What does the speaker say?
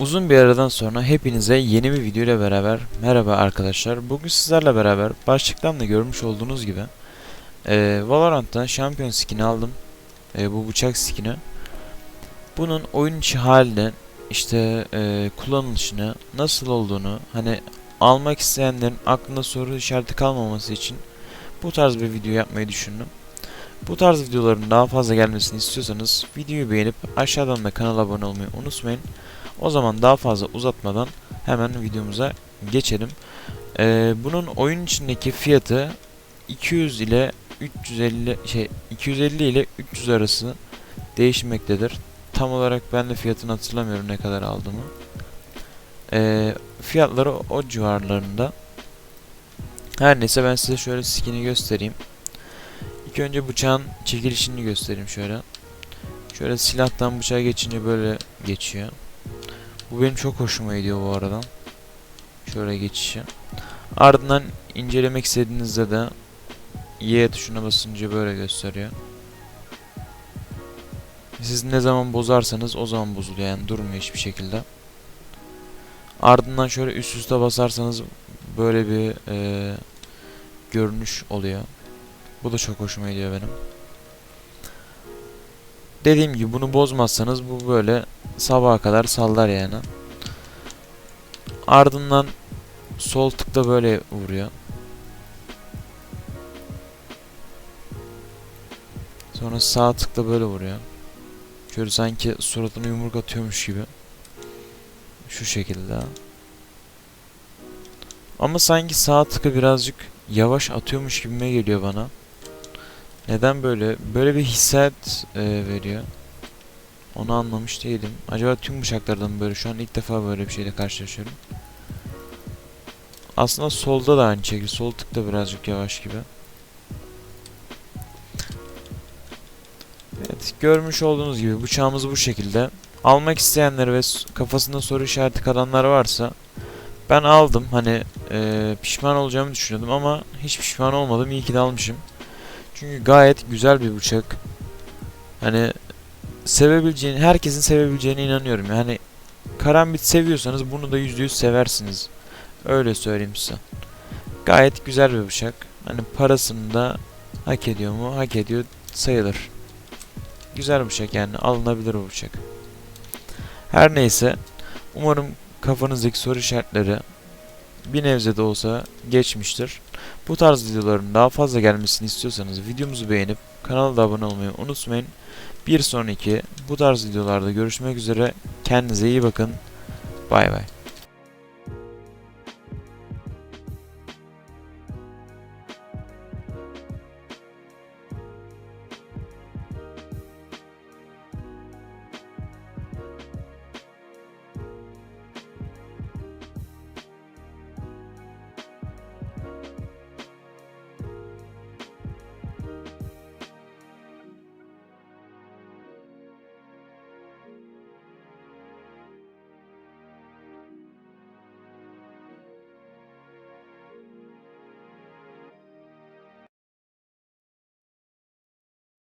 Uzun bir aradan sonra hepinize yeni bir video ile beraber merhaba arkadaşlar. Bugün sizlerle beraber başlıktan da görmüş olduğunuz gibi e, Valorant'tan şampiyon skin'i aldım. E, bu bıçak skin'i. Bunun oyun içi halini işte e, kullanılışını nasıl olduğunu hani almak isteyenlerin aklında soru işareti kalmaması için bu tarz bir video yapmayı düşündüm. Bu tarz videoların daha fazla gelmesini istiyorsanız videoyu beğenip aşağıdan da kanala abone olmayı unutmayın. O zaman daha fazla uzatmadan hemen videomuza geçelim. Ee, bunun oyun içindeki fiyatı 200 ile 350 şey 250 ile 300 arası değişmektedir. Tam olarak ben de fiyatını hatırlamıyorum ne kadar aldığımı. Ee, fiyatları o, civarlarında. Her neyse ben size şöyle skin'i göstereyim. İlk önce bıçağın çekilişini göstereyim şöyle. Şöyle silahtan bıçağa geçince böyle geçiyor. Bu benim çok hoşuma gidiyor bu arada. Şöyle geçişi. Ardından incelemek istediğinizde de Y tuşuna basınca böyle gösteriyor. Siz ne zaman bozarsanız o zaman bozuluyor yani durmuyor hiçbir şekilde. Ardından şöyle üst üste basarsanız böyle bir e, görünüş oluyor. Bu da çok hoşuma gidiyor benim. Dediğim gibi bunu bozmazsanız bu böyle sabaha kadar sallar yani. Ardından sol tıkla böyle vuruyor. Sonra sağ tıkla böyle vuruyor. Şöyle sanki suratına yumruk atıyormuş gibi. Şu şekilde. Ama sanki sağ tıkı birazcık yavaş atıyormuş gibime geliyor bana. Neden böyle? Böyle bir hissiyat e, veriyor. Onu anlamış değilim. Acaba tüm bıçaklardan böyle? Şu an ilk defa böyle bir şeyle karşılaşıyorum. Aslında solda da aynı şekilde. Sol tıkta birazcık yavaş gibi. Evet, görmüş olduğunuz gibi bıçağımız bu şekilde. Almak isteyenler ve kafasında soru işareti kalanlar varsa ben aldım. Hani e, pişman olacağımı düşünüyordum ama hiç pişman olmadım. İyi ki de almışım. Çünkü gayet güzel bir bıçak. Hani sevebileceğini, herkesin sevebileceğine inanıyorum. Yani karambit seviyorsanız bunu da %100 seversiniz. Öyle söyleyeyim size. Gayet güzel bir bıçak. Hani parasını da hak ediyor mu? Hak ediyor sayılır. Güzel bıçak yani alınabilir o bıçak. Her neyse umarım kafanızdaki soru işaretleri bir nebze de olsa geçmiştir. Bu tarz videoların daha fazla gelmesini istiyorsanız videomuzu beğenip kanala da abone olmayı unutmayın. Bir sonraki bu tarz videolarda görüşmek üzere. Kendinize iyi bakın. Bay bay.